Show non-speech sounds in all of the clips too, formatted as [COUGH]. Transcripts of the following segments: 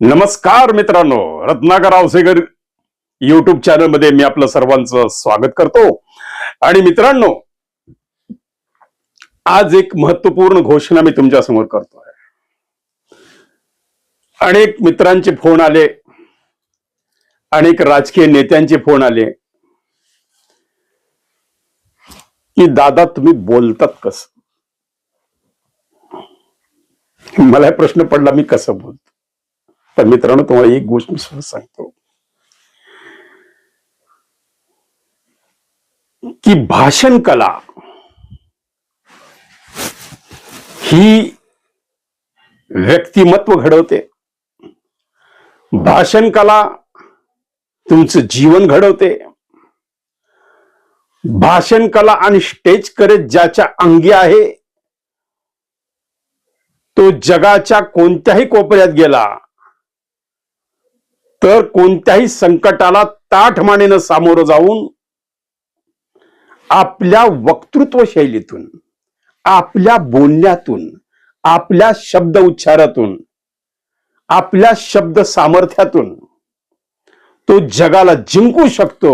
नमस्कार मित्रांनो रत्नाकर आवसेकर युट्यूब चॅनलमध्ये मी आपलं सर्वांचं स्वागत करतो. आणि मित्रांनो आज एक महत्त्वपूर्ण घोषणा मी तुमच्यासमोर करतो आहे. अनेक मित्रांचे फोन आले अनेक राजकीय नेत्यांचे फोन आले की दादा तुम्ही बोलतात कसं? मला प्रश्न पडला मी कसं बोलतो? तर मित्रांनो तुम्हाला एक गोष्ट मी सहज सांगतो. की भाषण कला ही व्यक्तिमत्व घडवते. भाषण कला तुमचं जीवन घडवते. भाषण कला आणि स्टेज करत ज्याच्या अंगी आहे तो जगाच्या कोणत्याही कोपऱ्यात गेला तर कोणत्याही संकटाला ताठ मानेनं सामोरं जाऊन आपल्या वक्तृत्व शैलीतून आपल्या बोलण्यातून आपल्या शब्द उच्चारातून आपल्या शब्द सामर्थ्यातून तो जगाला जिंकू शकतो.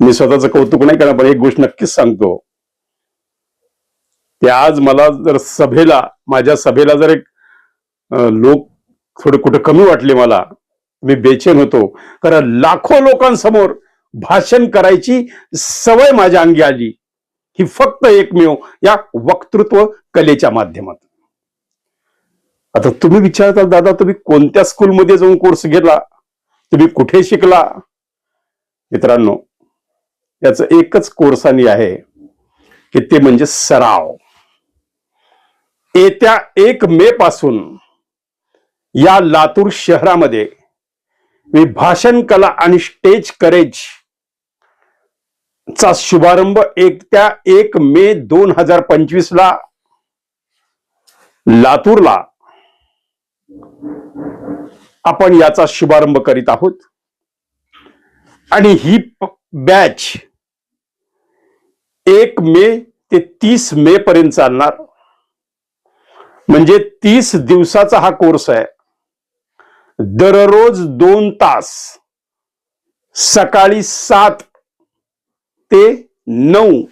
मी स्वतःचं कौतुक नाही करणार पण एक गोष्ट नक्कीच सांगतो. ते आज मला जर सभेला माझ्या सभेला जर एक लोक थोडे कुठं कमी वाटले मला. मी बेचैन होतो. कारण लाखो लोकांसमोर भाषण करायची सवय माझ्या अंगी आली. ही फक्त एकमेव या वक्तृत्व कलेच्या माध्यमातून. आता तुम्ही विचारता दादा तुम्ही कोणत्या स्कूलमध्ये जाऊन कोर्स घेतला? तुम्ही कुठे शिकला? मित्रांनो याच एकच कोर्सानी आहे की ते म्हणजे सराव. येत्या एक मे पासून या लातूर शहरामध्ये मी भाषण कला आणि स्टेज करेज चा शुभारंभ एक त्या एक मे दोन हजार पंचवीस ला लातूरला आपण याचा शुभारंभ करीत आहोत. आणि ही बॅच एक मे ते तीस मे पर्यंत चालणार. म्हणजे तीस दिवसाचा हा कोर्स आहे. दररोज दोन तास सकाळी सात ते नऊ.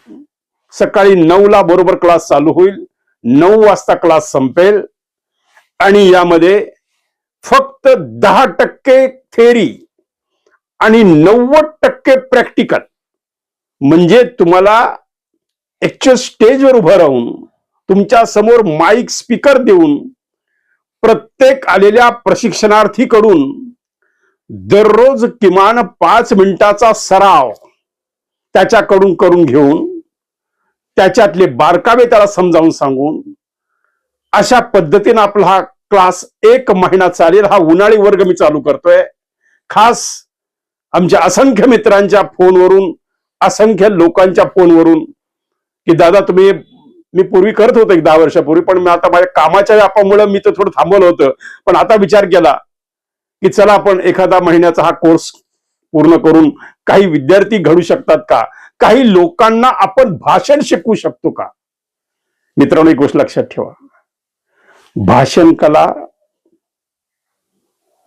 सकाळी नऊला बरोबर क्लास चालू होईल नऊ वाजता क्लास संपेल. आणि यामध्ये फक्त दहा टक्के थेरी आणि नव्वद टक्के प्रॅक्टिकल म्हणजे तुम्हाला ऍक्च्युअल स्टेजवर उभं राहून तुमच्यासमोर माईक स्पीकर देऊन प्रत्येक आलेल्या प्रशिक्षणार्थीकडून दररोज किमान पाच मिनिटाचा सराव त्याच्याकडून करून घेऊन त्याच्यातले बारकावे त्याला समजावून सांगून अशा पद्धतीनं आपला हा क्लास एक महिना चालेल हा उन्हाळी वर्ग मी चालू करतोय. खास आमच्या असंख्य मित्रांच्या फोनवरून असंख्य लोकांच्या फोनवरून की दादा तुम्ही मी पूर्वी करत होतो एक दहा वर्षापूर्वी पण मी आता माझ्या कामाच्या व्यापामुळे मी तर थोडं थांबवलं होतं. पण आता विचार केला की चला आपण एखादा महिन्याचा हा कोर्स पूर्ण करून काही विद्यार्थी घडू शकतात का? काही लोकांना आपण भाषण शिकवू शकतो का? मित्रांनो एक गोष्ट लक्षात ठेवा. भाषण कला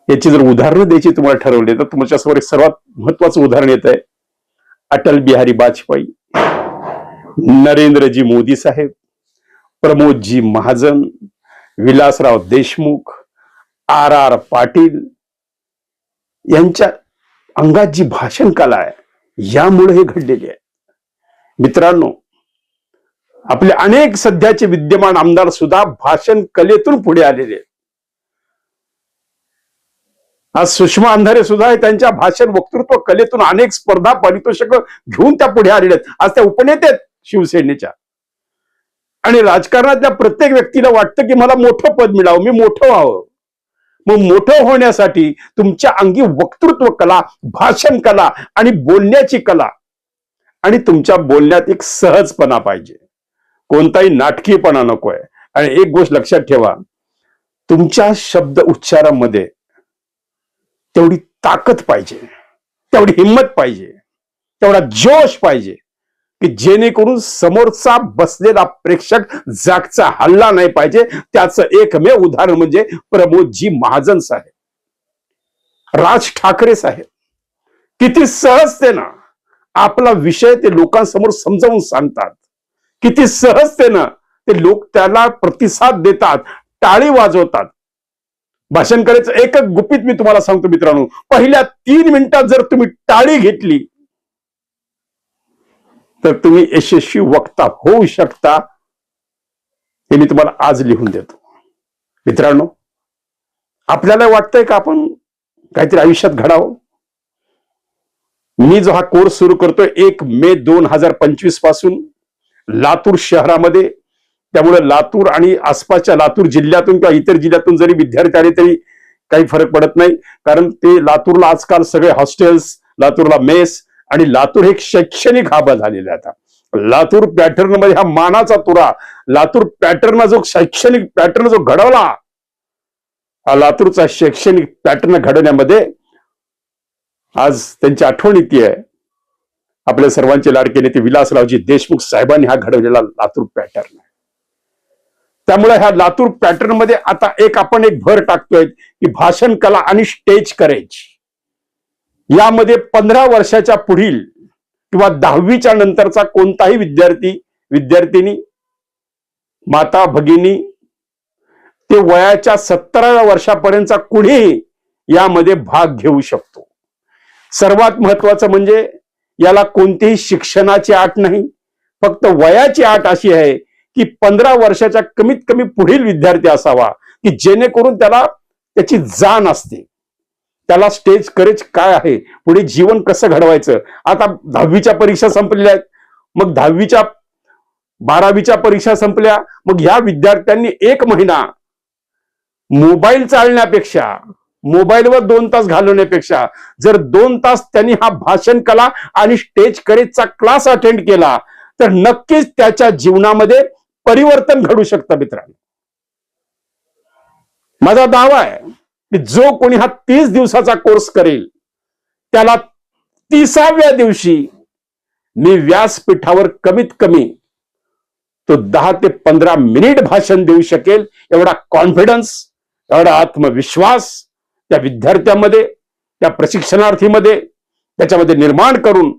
याची जर उदाहरणं द्यायची तुम्हाला ठरवली तर तुमच्यासमोर एक सर्वात महत्वाचं उदाहरण येत आहे अटल बिहारी वाजपेयी. नरेंद्रजी मोदी साहेब प्रमोदजी महाजन विलासराव देशमुख आर आर पाटील यांच्या अंगात जी भाषण कला आहे. यामुळे हे घडलेले आहे. मित्रांनो आपले अनेक सध्याचे विद्यमान आमदार सुद्धा भाषण कलेतून पुढे आलेले आहेत. आज सुषमा अंधारे सुद्धा त्यांच्या भाषण वक्तृत्व कलेतून अनेक स्पर्धा पारितोषिक घेऊन त्या पुढे आलेल्या आहेत. आज त्या उपनेते आहेत शिवसेनेच्या. आणि राजकारणातल्या प्रत्येक व्यक्तीला वाटतं की मला मोठं पद मिळावं मी मोठं व्हावं. मग मोठं होण्यासाठी तुमच्या अंगी वक्तृत्व कला भाषण कला आणि बोलण्याची कला. आणि तुमच्या बोलण्यात एक सहजपणा पाहिजे. कोणताही नाटकीपणा नकोय. आणि एक गोष्ट लक्षात ठेवा. तुमच्या शब्द उच्चारामध्ये तेवढी ताकद पाहिजे. तेवढी हिंमत पाहिजे. तेवढा जोश पाहिजे. की जेणेकरून समोरचा बसलेला प्रेक्षक जागचा हल्ला नाही पाहिजे. त्याचं एकमेव उदाहरण म्हणजे प्रमोदजी महाजन साहेब. राज ठाकरे साहेब. किती सहजतेनं आपला विषय ते लोकांसमोर समजावून सांगतात. किती सहजतेनं ते लोक त्याला प्रतिसाद देतात टाळी वाजवतात. भाषण करायचं एकच गुपित मी तुम्हाला सांगतो मित्रांनो. पहिल्या तीन मिनिटात जर तुम्ही टाळी घेतली तर तुम्ही यशस्वी वक्ता होऊ शकता हे मी तुम्हाला आज लिहून देतो. मित्रांनो आपल्याला वाटतंय का आपण काहीतरी आयुष्यात घडावं? मी जो हा कोर्स सुरू करतोय एक मे दोन हजार पंचवीसपासून लातूर शहरामध्ये. त्यामुळे लातूर आणि आसपासच्या लातूर जिल्ह्यातून किंवा इतर जिल्ह्यातून जरी विद्यार्थी आले तरी काही फरक पडत नाही. कारण ते लातूरला आजकाल सगळे हॉस्टेल्स लातूरला मेस आणि लातूर हे एक शैक्षणिक हाबा झालेला आहे आता. लातूर पॅटर्नमध्ये हा मानाचा तुरा लातूर पॅटर्न जो शैक्षणिक पॅटर्न जो घडवला हा लातूरचा शैक्षणिक पॅटर्न घडवण्यामध्ये आज त्यांची आठवण येते आहे. आपल्या सर्वांचे लाडके नेते विलासरावजी देशमुख साहेबांनी हा घडवलेला लातूर पॅटर्न आहे. त्यामुळे ह्या लातूर पॅटर्नमध्ये आता एक आपण एक भर टाकतोय की भाषण कला आणि स्टेज करेज यामध्ये पंधरा वर्षाच्या पुढील किंवा दहावीच्या नंतरचा कोणताही विद्यार्थी विद्यार्थिनी माता भगिनी ते वयाच्या सत्तराव्या वर्षापर्यंतचा कुणीही यामध्ये भाग घेऊ शकतो. सर्वात महत्वाचं म्हणजे याला कोणतीही शिक्षणाची आट नाही फक्त वयाची आट अशी आहे की पंधरा वर्षाच्या कमीत कमी पुढील विद्यार्थी असावा की जेणेकरून त्याला त्याची जाण असते. त्याला स्टेज करेज काय आहे? पुढे जीवन कसं घडवायचं? आता दहावीच्या परीक्षा संपलेल्या आहेत. मग दहावीच्या बारावीच्या परीक्षा संपल्या. मग ह्या विद्यार्थ्यांनी एक महिना मोबाईल चालण्यापेक्षा मोबाईलवर दोन तास घालवण्यापेक्षा जर दोन तास त्यांनी हा भाषण कला आणि स्टेज करेजचा क्लास अटेंड केला तर नक्कीच त्याच्या जीवनामध्ये परिवर्तन घडू शकतं मित्रांनो. माझा दावा आहे की जो कोणी हा तीस दिवसाचा कोर्स करेल त्याला तिसाव्या दिवशी मी व्यासपीठावर कमीत कमी तो दहा ते पंधरा मिनिट भाषण देऊ शकेल एवढा कॉन्फिडन्स एवढा आत्मविश्वास त्या विद्यार्थ्यामध्ये त्या प्रशिक्षणार्थीमध्ये त्याच्यामध्ये निर्माण करून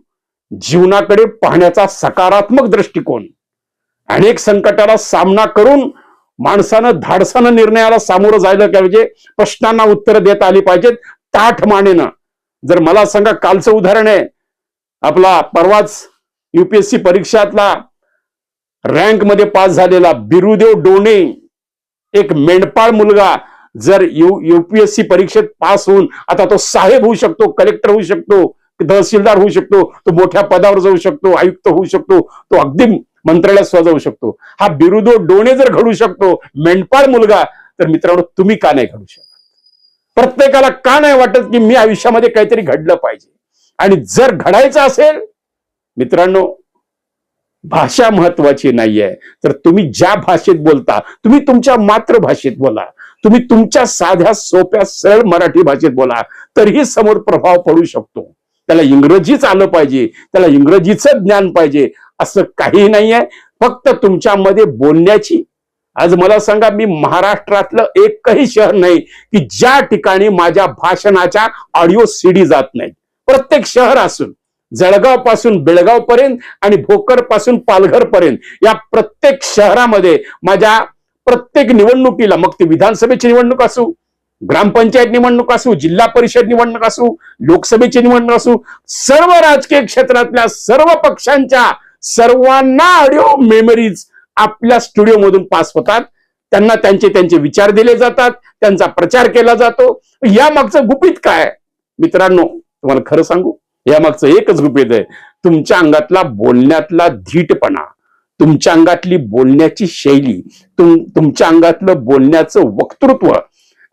जीवनाकडे पाहण्याचा सकारात्मक दृष्टिकोन अनेक संकटाला सामना करून माणसानं धाडसानं निर्णयाला सामोरं जायला पाहिजे प्रश्नांना उत्तर देता आली पाहिजेत ताठ मानेनं. जर मला सांगा कालचं उदाहरण आहे आपला परवाच युपीएससी परीक्षातला रँकमध्ये पास झालेला बिरुदेव डोणे एक मेंढपाळ मुलगा जर यू युपीएससी परीक्षेत पास होऊन आता तो साहेब होऊ शकतो कलेक्टर होऊ शकतो तहसीलदार होऊ शकतो तो मोठ्या पदावर जाऊ शकतो आयुक्त होऊ शकतो तो अगदी मंत्रालयात सजवू शकतो. हा बिरुदो डोणे जर घडू शकतो मेंढपाळ मुलगा तर मित्रांनो तुम्ही का नाही घडू शकत? प्रत्येकाला का नाही वाटत की मी आयुष्यामध्ये काहीतरी घडलं पाहिजे? आणि जर घडायचं असेल मित्रांनो भाषा महत्वाची नाहीये. तर तुम्ही ज्या भाषेत बोलता तुम्ही तुमच्या मातृभाषेत बोला. तुम्ही तुमच्या साध्या सोप्या सरळ मराठी भाषेत बोला. तरीही समोर प्रभाव पडू शकतो. त्याला इंग्रजीच आलं पाहिजे. त्याला इंग्रजीचं ज्ञान पाहिजे. असं काही नाहीये. फक्त तुमच्यामध्ये बोलण्याची. आज मला सांगा मी महाराष्ट्रातलं एकही शहर नाही की ज्या ठिकाणी माझ्या भाषणाच्या ऑडिओ सीडी जात नाही. प्रत्येक शहर असून जळगावपासून बेळगाव पर्यंत आणि भोकरपासून पालघर पर्यंत या प्रत्येक शहरामध्ये माझ्या प्रत्येक निवडणुकीला मग ती विधानसभेची निवडणूक असू ग्रामपंचायत निवडणूक असू जिल्हा परिषद निवडणूक असू लोकसभेची निवडणूक असू सर्व राजकीय क्षेत्रातल्या सर्व पक्षांच्या सर्वांना ऑडिओ मेमरीज आपल्या स्टुडिओमधून पास होतात. त्यांना त्यांचे त्यांचे विचार दिले जातात त्यांचा प्रचार केला जातो. या मागचं गुपित काय मित्रांनो तुम्हाला खरं सांगू या मागचं एकच गुपित आहे. तुमच्या अंगातला बोलण्यातला धीटपणा तुमच्या अंगातली बोलण्याची शैली तुम तुमच्या अंगातलं बोलण्याचं वक्तृत्व.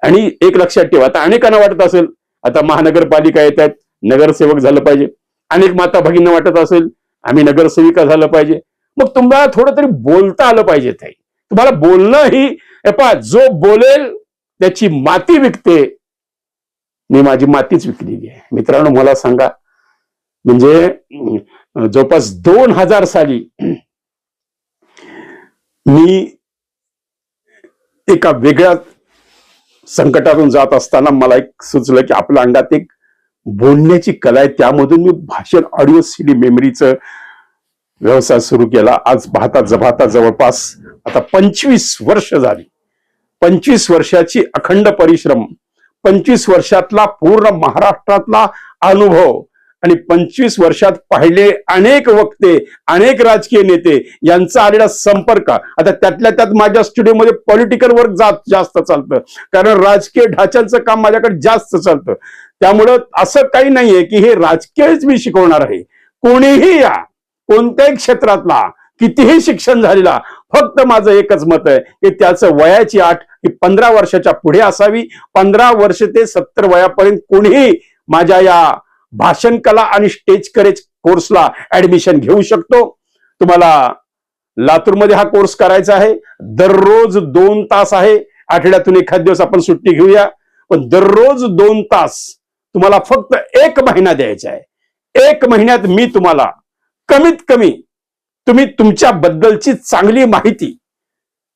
आणि एक लक्षात ठेवा आता अनेकांना वाटत असेल आता महानगरपालिका येत आहेत नगरसेवक झालं पाहिजे. अनेक माता भगिनींना वाटत असेल आम्ही नगरसेविका झालं पाहिजे. मग तुम्हाला थोडं तरी बोलता आलं पाहिजे ताई. तुम्हाला बोलणं ही पहा जो बोलेल त्याची माती विकते. मी माझी मातीच विकलेली आहे. मित्रांनो मला सांगा. म्हणजे जवळपास दोन हजार साली मी एका वेगळ्या संकटातून जात असताना मला एक सुचलं की आपल्या अंगात एक बोलण्याची कला आहे. त्यामधून मी भाषण ऑडिओ सीडी मेमरीचं व्यवसाय सुरू केला. आज पाहता जपाहता जवळपास आता पंचवीस वर्ष झाली. पंचवीस वर्षाची अखंड परिश्रम पंचवीस वर्षातला पूर्ण महाराष्ट्रातला अनुभव आणि पंचवीस वर्षात पाहिले अनेक वक्ते अनेक राजकीय नेते यांचा आलेला संपर्क आता त्यातल्या त्यात माझ्या स्टुडिओमध्ये पॉलिटिकल वर्क जात जास्त चालतं. कारण राजकीय ढाच्यांचं काम माझ्याकडे जास्त चालतं. त्यामुळं असं काही नाहीये की हे राजकीयच मी शिकवणार आहे. कोणीही या कोणत्याही क्षेत्रातला कितीही शिक्षण झालेला फक्त माझं एकच मत आहे की त्याचं वयाची आठ ही पंधरा वर्षाच्या पुढे असावी. पंधरा वर्ष ते सत्तर वयापर्यंत कोणीही माझ्या या भाषण कला आणि स्टेज करेज कोर्सला ऍडमिशन घेऊ शकतो. तुम्हाला लातूरमध्ये हा कोर्स करायचा आहे. दररोज दोन तास आहे. आठवड्यातून एखाद दिवस आपण सुट्टी घेऊया. पण दररोज दोन तास तुम्हाला फक्त एक महिना द्यायचा आहे. एक महिन्यात मी तुम्हाला कमीत कमी तुम्ही तुमच्या बद्दलची चांगली माहिती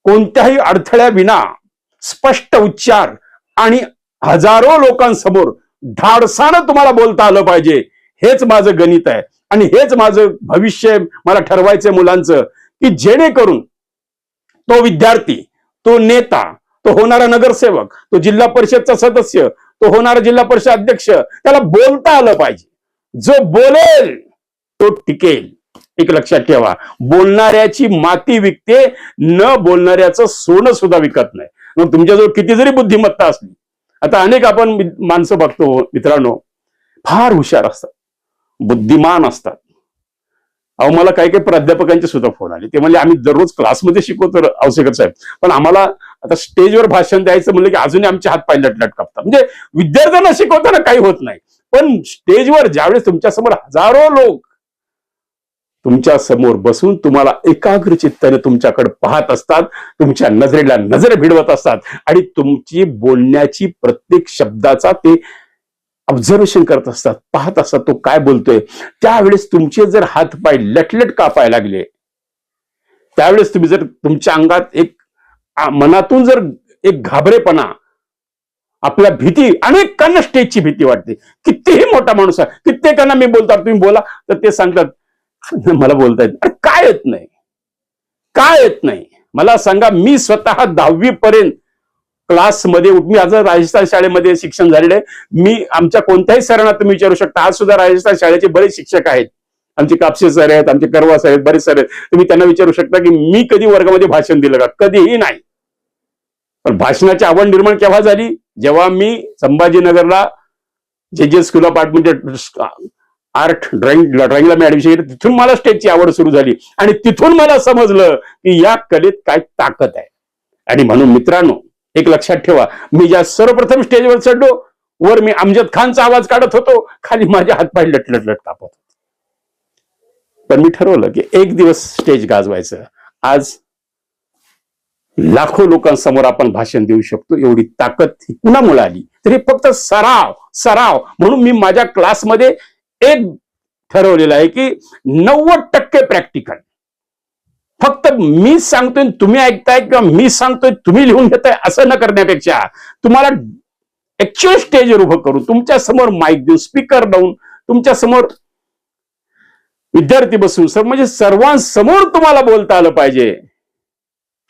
कोणत्याही अडथळ्याविना स्पष्ट उच्चार आणि हजारो लोकांसमोर धाडसानं तुम्हाला बोलता आलं पाहिजे. हेच माझं गणित आहे. आणि हेच माझं भविष्य मला ठरवायचंय मुलांचं की जेणेकरून तो विद्यार्थी तो नेता तो होणारा नगरसेवक तो जिल्हा परिषदचा सदस्य तो होणारा जिल्हा परिषद अध्यक्ष त्याला बोलता आलं पाहिजे. जो बोलेल तो टिकेल. एक लक्षात ठेवा. बोलणाऱ्याची माती विकते न बोलणाऱ्याचं सोनं सुद्धा विकत नाही. मग तुमच्याजवळ किती जरी बुद्धिमत्ता असली आता अनेक आपण माणसं बघतो मित्रांनो फार हुशार असतात बुद्धिमान असतात. अहो मला काही काही प्राध्यापकांचे सुद्धा फोन आले. ते म्हणजे आम्ही दररोज क्लासमध्ये शिकवतो र- अवसेकर साहेब. पण आम्हाला आता स्टेजवर भाषण द्यायचं म्हणलं की अजूनही आमचे हात पाय लटलट कापतात. म्हणजे विद्यार्थ्यांना शिकवताना काही होत नाही. पण स्टेजवर ज्यावेळेस तुमच्यासमोर हजारो लोक तुमच्यासमोर बसून तुम्हाला एकाग्र चित्ताने तुमच्याकडे पाहत असतात तुमच्या नजरेला नजर भिडवत असतात आणि तुमची बोलण्याची प्रत्येक शब्दाचा ते ऑब्झर्वेशन करत असतात पाहत असतात तो काय बोलतोय. त्यावेळेस तुमचे जर हात पाय लटलट कापाय लागले त्यावेळेस तुम्ही जर तुमच्या अंगात एक मनातून जर एक घाबरेपणा आपल्या भीती अनेकांना स्टेजची भीती वाटते. कितीही मोठा माणूस आहे कित्येकांना मी बोलतात तुम्ही बोला तर ते सांगतात [LAUGHS] मला बोलता येत अरे काय येत नाही? काय येत नाही? मला सांगा मी स्वतः दहावी पर्यंत क्लासमध्ये मी आज राजस्थान शाळेमध्ये शिक्षण झालेलं आहे. मी आमच्या कोणत्याही सरांना तुम्ही विचारू शकता. आज सुद्धा राजस्थान शाळेचे बरेच शिक्षक आहेत. आमचे कापसे सर आहेत आमचे करवा सर आहेत बरेच सर आहेत. तुम्ही त्यांना विचारू शकता की मी कधी वर्गामध्ये भाषण दिलं का? कधीही नाही. पण भाषणाची आवड निर्माण केव्हा झाली? जेव्हा मी संभाजीनगरला J J school of art म्हणजे आर्ट ड्रॉइंग ड्रॉइंगला मी ऍडमिशन घेतलं. तिथून मला स्टेजची आवड सुरू झाली. आणि तिथून मला समजलं की या कलेत काय ताकद आहे. आणि म्हणून मित्रांनो एक लक्षात ठेवा मी ज्या सर्वप्रथम स्टेजवर चढलो वर मी अमजद खानचा आवाज काढत होतो. खाली माझे हातपाय लटलट लट कापत होते. पण मी ठरवलं की एक दिवस स्टेज गाजवायचं. आज लाखो लोकांसमोर आपण भाषण देऊ शकतो. एवढी ताकद ही कुणामुळे आली? तर हे फक्त सराव सराव. म्हणून मी माझ्या क्लासमध्ये एक ठरवलेलं आहे की नव्वद टक्के प्रॅक्टिकल फक्त मी सांगतोय तुम्ही ऐकताय किंवा मी सांगतोय तुम्ही लिहून घेताय असं न करण्यापेक्षा तुम्हाला ऍक्च्युअल स्टेजवर उभं करू तुमच्यासमोर माईक देऊन स्पीकर लावून तुमच्यासमोर विद्यार्थी बसून सर म्हणजे सर्वांसमोर तुम्हाला बोलता आलं पाहिजे.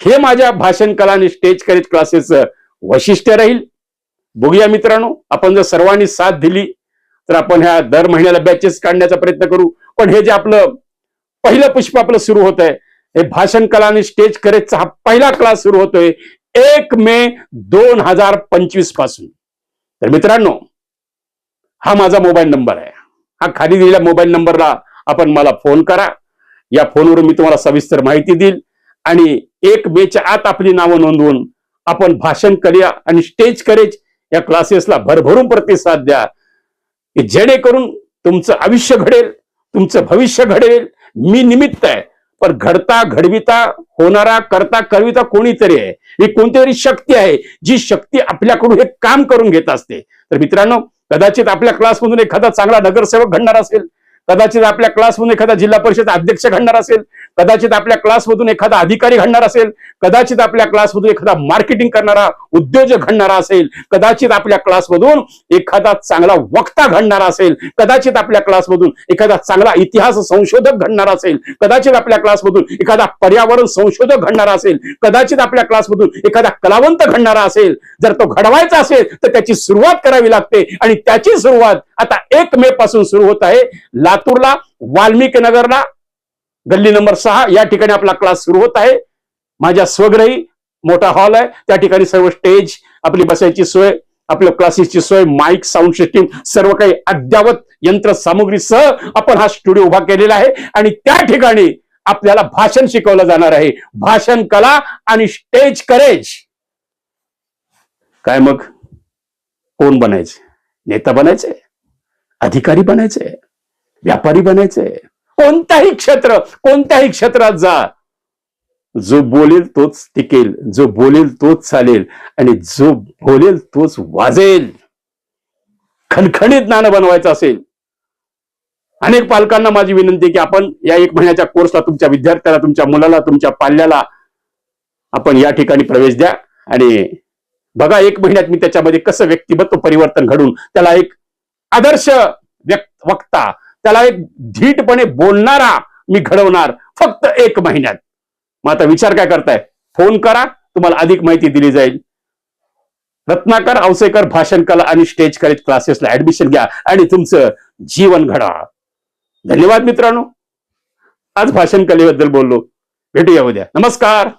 हे माझ्या भाषण कला आणि स्टेज करेज क्लासेसचं वैशिष्ट्य राहील. बघूया मित्रांनो आपण जर सर्वांनी साथ दिली तर आपण ह्या दर महिन्याला बॅचेस काढण्याचा प्रयत्न करू. पण हे जे आपलं पहिलं पुष्प आपलं सुरू होत आहे हे भाषण कला आणि स्टेज करेजचा हा पहिला क्लास सुरू होतोय एक मे दोन हजार पंचवीसपासून. तर मित्रांनो हा माझा मोबाईल नंबर आहे. हा खाली दिलेल्या मोबाईल नंबरला आपण मला फोन करा. या फोनवरून मी तुम्हाला सविस्तर माहिती देईल. आणि एक मेच्या आत आपली नावं नोंदवून आपण भाषण करूया आणि स्टेज करेज या क्लासेसला भरभरून प्रतिसाद द्या. की जेणेकरून तुमचं आयुष्य घडेल तुमचं भविष्य घडेल. मी निमित्त आहे. पण घडता घडविता होणारा करता करविता कोणीतरी आहे. ही कोणतीतरी शक्ती आहे जी शक्ती आपल्याकडून हे काम करून घेत असते. तर मित्रांनो कदाचित आपल्या क्लासमधून एखादा चांगला नगरसेवक घडणार असेल. कदाचित आपल्या क्लासमधून एखादा जिल्हा परिषद अध्यक्ष घडणार असेल. कदाचित आपल्या क्लासमधून एखादा अधिकारी घडणार असेल कदाचित आपल्या क्लासमधून एखादा मार्केटिंग करणारा उद्योजक घडणारा असेल कदाचित आपल्या क्लासमधून एखादा चांगला वक्ता घडणारा असेल कदाचित आपल्या क्लासमधून एखादा चांगला इतिहास संशोधक घडणारा असेल कदाचित आपल्या क्लासमधून एखादा पर्यावरण संशोधक घडणारा असेल कदाचित आपल्या क्लासमधून एखादा कलावंत घडणारा असेल. जर तो घडवायचा असेल तर त्याची सुरुवात करावी लागते आणि त्याची सुरुवात आता एक मे पासून सुरू होत आहे. लातूरला वाल्मिकी नगरला गल्ली नंबर सहा या ठिकाणी आपला क्लास सुरू होत आहे. माझ्या स्वग्रही मोठा हॉल आहे. त्या ठिकाणी सर्व स्टेज आपली बसायची सोय आपल्या क्लासेसची सोय माईक साऊंड सिस्टीम सर्व काही अद्यावत यंत्र सामुग्रीसह आपण हा स्टुडिओ उभा केलेला आहे. आणि त्या ठिकाणी आपल्याला भाषण शिकवलं जाणार आहे. भाषण कला आणि स्टेज करेज काय मग? कोण बनायचे? नेता बनायचे? अधिकारी बनायचे? व्यापारी बनायचे? कोणताही क्षेत्र कोणत्याही क्षेत्रात जा. जो बोलेल तोच टिकेल जो बोलेल तोच चालेल आणि जो बोलेल तोच वाजेल. खणखणीत नाणं बनवायचं असेल. अनेक पालकांना माझी विनंती की आपण या एक महिन्याच्या कोर्सला तुमच्या विद्यार्थ्याला तुमच्या मुलाला तुमच्या पाल्याला आपण या ठिकाणी प्रवेश द्या. आणि बघा एक महिन्यात मी त्याच्यामध्ये कसं व्यक्तिमत्व परिवर्तन घडून त्याला एक आदर्श व्यक्त वक्ता त्याला एक धीटपणे बोलणारा मी घडवणार फक्त एक महिन्यात. मग आता विचार काय करताय? फोन करा तुम्हाला अधिक माहिती दिली जाईल. रत्नाकर औसेकर भाषण कला आणि स्टेज करेज क्लासेसला ऍडमिशन घ्या आणि तुमचं जीवन घडा धन्यवाद मित्रांनो. आज भाषण कलेबद्दल बोललो. भेटूया उद्या. नमस्कार.